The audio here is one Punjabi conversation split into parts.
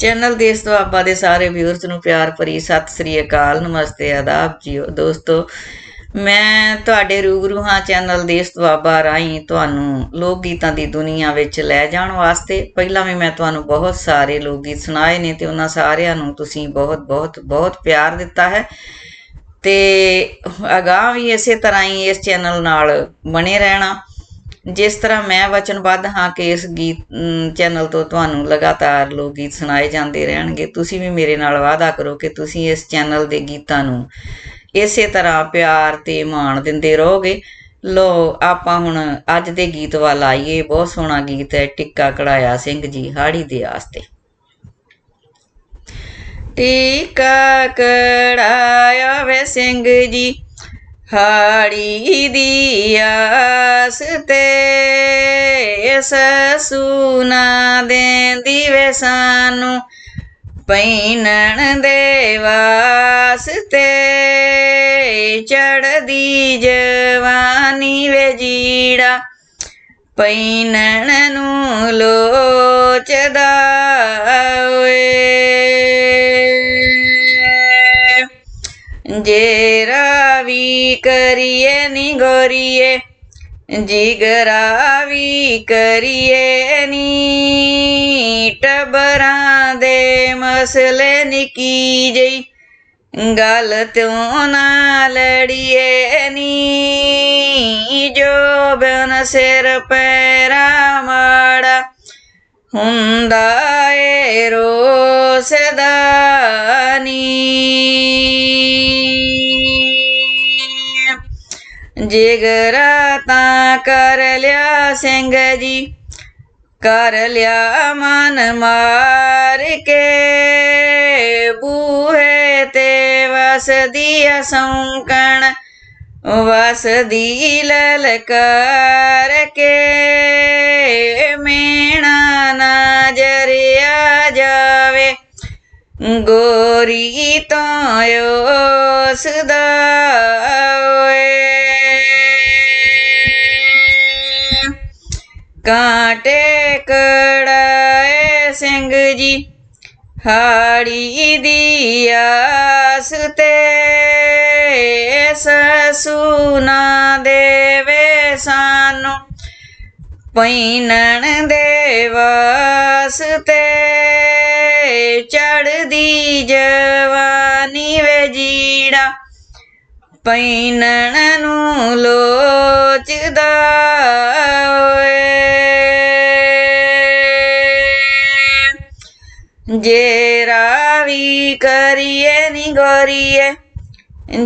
ਚੈਨਲ ਦੇਸ਼ ਦੁਆਬਾ ਦੇ ਸਾਰੇ ਵਿਊਅਰਸ ਨੂੰ ਪਿਆਰ ਭਰੀ ਸਤਿ ਸ੍ਰੀ ਅਕਾਲ, ਨਮਸਤੇ, ਆਦਾਬ ਜੀਓ। ਦੋਸਤੋ, ਮੈਂ ਤੁਹਾਡੇ ਰੂਬਰੂ ਹਾਂ ਚੈਨਲ ਦੇਸ਼ ਦੁਆਬਾ ਰਾਹੀਂ ਤੁਹਾਨੂੰ ਲੋਕ ਗੀਤਾਂ ਦੀ ਦੁਨੀਆ ਵਿੱਚ ਲੈ ਜਾਣ ਵਾਸਤੇ। ਪਹਿਲਾਂ ਵੀ ਮੈਂ ਤੁਹਾਨੂੰ ਬਹੁਤ ਸਾਰੇ ਲੋਕ ਗੀਤ ਸੁਣਾਏ ਨੇ ਤੇ ਉਹਨਾਂ ਸਾਰਿਆਂ ਨੂੰ ਤੁਸੀਂ ਬਹੁਤ ਬਹੁਤ ਬਹੁਤ ਪਿਆਰ ਦਿੱਤਾ ਹੈ। ਤੇ ਅਗਾਂਹ ਵੀ ਇਸੇ ਤਰ੍ਹਾਂ ਹੀ ਇਸ ਚੈਨਲ ਨਾਲ ਬਣੇ ਰਹਿਣਾ। ਜਿਸ ਤਰ੍ਹਾਂ ਮੈਂ ਵਚਨਬੱਧ ਹਾਂ, ਕਿ ਇਸ ਗੀਤ ਚੈਨਲ ਤੋਂ ਤੁਹਾਨੂੰ ਲਗਾਤਾਰ ਲੋਕ ਗੀਤ ਸੁਣਾਏ ਜਾਂਦੇ ਰਹਿਣਗੇ। ਤੁਸੀਂ ਵੀ ਮੇਰੇ ਨਾਲ ਵਾਅਦਾ ਕਰੋ ਕਿ ਤੁਸੀਂ ਇਸ ਚੈਨਲ ਦੇ ਗੀਤਾਂ ਨੂੰ ਇਸੇ ਤਰ੍ਹਾਂ ਪਿਆਰ ਤੇ ਮਾਣ ਦਿੰਦੇ ਰਹੋਗੇ। ਲੋ, ਆਪਾਂ ਹੁਣ ਅੱਜ ਦੇ ਗੀਤ ਵੱਲ ਆਈਏ। ਬਹੁਤ ਸੋਹਣਾ ਗੀਤ ਹੈ, ਟਿੱਕਾ ਕਢਾਇਆ ਸਿੰਘ ਜੀ, ਹਾੜੀ ਦੇ ਆਸਤੇ। ਟਿੱਕਾ ਕਢਾਇਆ ਵੇ ਸਿੰਘ ਜੀ ਹਾੜੀ ਦੀ ਆਸ ਤੇ ਸਸੂਨਾ ਦੇਂਦੀ ਵੇ ਸਾਨੂੰ ਪੈਨਣ ਦੇ ਵਾਸਤੇ। ਚੜਦੀ ਜਵਾਨੀ ਵੇ ਜੀੜਾ ਪੈਣਣ ਨੂੰ ਲੋਚਦਾ ਓਏ। ਜੇਰਾ ਵੀ ਕਰੀਏ ਨੀ ਗੋਰੀਏ ਜਿਗਰਾ ਵੀ ਕਰੀਏ ਨੀ ਟਬਰਾਂ ਦੇ ਮਸਲੇ ਨਿੱਕੀ ਜਈ ਗੱਲ ਤਿਉ ਨਾ ਲੜੀਏ, ਨੀ ਜੋ ਬਨ ਸਿਰ ਪੈਰਾ ਮਾੜਾ। ਹੁੰਦਾ ਏ ਰੋਸਦਾ ਰੋਸਦਾਨੀ ਜਿਗਰਾ ਤਾਂ ਕਰ ਲਿਆ ਸਿੰਘ ਜੀ। ਕਰ ਲਿਆ ਮਨ ਮਾਰ ਕੇ। ਬੂਹੇ ਤੇ ਵਸਦੀ ਸੌਂਕਣ ਵਸਦੀ ਲਲਕਾਰ ਕੇ। ਮੇਣਾ ਨਾ ਜਰਿਆ ਜਾਵੇ, ਗੋਰੀ ਤੋਂ ਉਸ ਦਾ ਕਾਂਟੇ ਕੜਾਏ ਸਿੰਘ ਜੀ, ਹਾੜੀ ਦੀ ਆਸ ਤੇ ਸਸੂਨਾ ਦੇਵੇ ਸਾਨੂੰ। ਪੈਨਣ ਦੇ ਵਾਸਤੇ ਚੜਦੀ ਜਵਾਨੀ ਵੇ ਜੀੜਾ। ਪੈਨਣ ਨੂੰ ਲੋਚਦਾ ਓਏ ਜੇਰਾ ਵੀ ਕਰੀਏ, ਨੀ ਗੋਰੀਏ।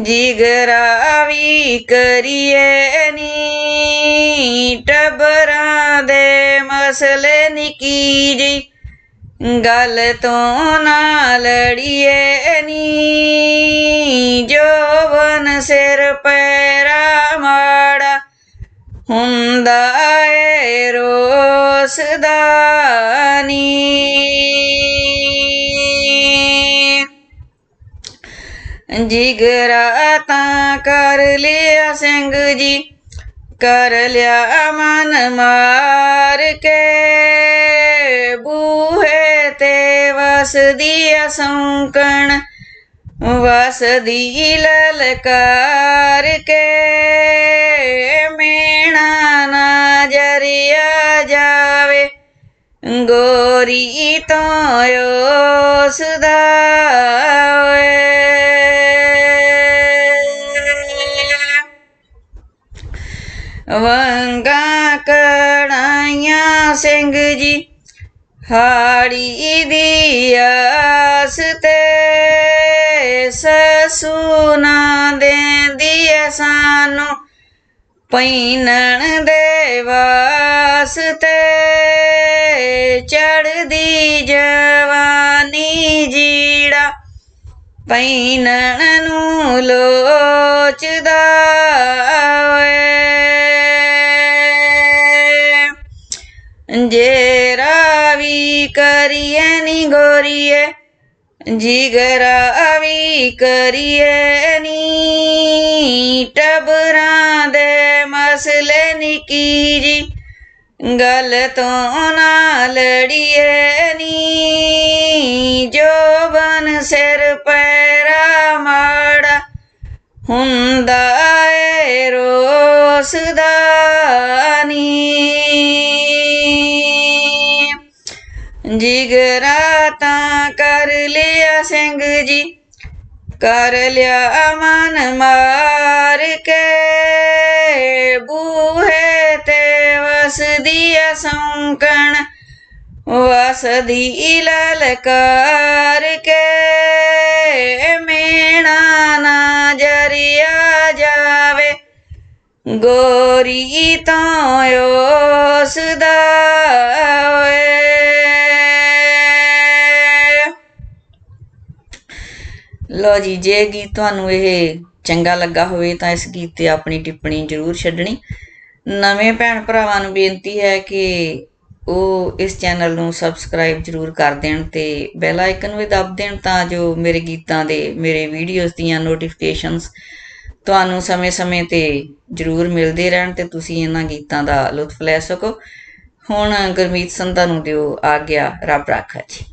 ਜਿਗਰਾ ਵੀ ਕਰੀਏ, ਨੀ ਟਬਰਾਂ ਦੇ ਮਸਲੇ ਨਿੱਕੀ ਜੀ। ਗੱਲ ਤੋਂ ਨਾ ਲੜੀਏ, ਨੀ ਜੋਵਨ ਸਿਰ ਪੈਰਾ ਮਾੜਾ। ਹੁੰਦਾ ਏ ਰੋਸਦਾਨੀ ਜਿਗਰਾ ਤਾਂ ਕਰ ਲਿਆ ਸਿੰਘ ਜੀ ਕਰ ਲਿਆ ਮਨ ਮਾਰ ਕੇ। ਬੂਹੇ ਤੇ ਵਸਦੀ ਸੌਂਕਣ, ਵਸਦੀ ਲਲਕਾਰ ਕੇ। ਮੇਣਾ ਨਾ ਜਰਿਆ ਜਾਵੇ, ਗੋਰੀ ਤੋਂ ਉਸ ਦਾ ਓਏ। ਵੰਗਾ ਕੜਾਈਆਂ ਸਿੰਘ ਜੀ, ਹਾੜੀ ਦੀ ਆਸ ਤੇ ਸਸੂਨਾ ਦੇਂਦੀ ਐ ਸਾਨੂੰ ਪੈਨਣ ਦੇ ਵਾਸਤੇ ਚੜਦੀ ਜਵਾਨੀ ਜੀੜਾ ਪੈਨਣ ਨੂੰ ਲੋਚਦਾ ਜੇਰਾ ਵੀ ਕਰੀਏ ਨੀ ਗੋਰੀਏ ਜਿਗਰਾ ਵੀ ਕਰੀਏ ਨੀ। ਟਬਰਾਂ ਦੇ ਮਸਲੇ ਨਿੱਕੀ ਜੀ, ਗੱਲ ਤੋਂ ਨਾ ਲੜੀਏ ਨੀ। ਜੋਬਨ ਸਿਰ ਪੈਰਾ ਮਾੜਾ ਹੁੰਦਾ ਏ, ਰੋਸ ਦਾ ਜਿਗਰਾ ਤਾਂ ਕਰ ਲਿਆ ਸਿੰਘ ਜੀ, ਕਰ ਲਿਆ ਮਨ ਮਾਰ ਕੇ। ਬੂਹੇ ਤੇ ਵਸਦੀ ਆ ਵਸਦੀ ਲਲਕਾਰ ਕੇ। ਮੇਣਾ ਨਾ ਜਰਿਆ ਜਾਵੇ, ਗੋਰੀ ਤਾਂ ਉਸ ਦਾ ਲੋ ਜੀ, ਜੇ ਗੀਤ ਤੁਹਾਨੂੰ ਇਹ ਚੰਗਾ ਲੱਗਾ ਹੋਵੇ ਤਾਂ ਇਸ ਗੀਤ ਤੇ ਆਪਣੀ ਟਿੱਪਣੀ ਜ਼ਰੂਰ ਛੱਡਣੀ। ਨਵੇਂ ਭੈਣ ਭਰਾਵਾਂ ਨੂੰ ਬੇਨਤੀ ਹੈ ਕਿ ਉਹ ਇਸ ਚੈਨਲ ਨੂੰ ਸਬਸਕ੍ਰਾਈਬ ਜ਼ਰੂਰ ਕਰ ਦੇਣ ਤੇ ਬੈਲ ਆਈਕਨ ਵੀ ਦਬ ਦੇਣ ਤਾਂ ਜੋ ਮੇਰੇ ਗੀਤਾਂ ਦੇ, ਮੇਰੇ ਵੀਡੀਓਜ਼ ਦੀਆਂ ਨੋਟੀਫਿਕੇਸ਼ਨਸ ਤੁਹਾਨੂੰ ਸਮੇਂ-ਸਮੇਂ ਤੇ ਜ਼ਰੂਰ ਮਿਲਦੇ ਰਹਿਣ ਤੇ ਤੁਸੀਂ ਇਹਨਾਂ ਗੀਤਾਂ ਦਾ ਲੁਤਫ ਲੈ ਸਕੋ। ਹੁਣ ਗੁਰਮੀਤ ਸੰਧਾ ਨੂੰ ਦਿਓ ਆਗਿਆ, ਰੱਬ ਰਾਖਾ ਜੀ।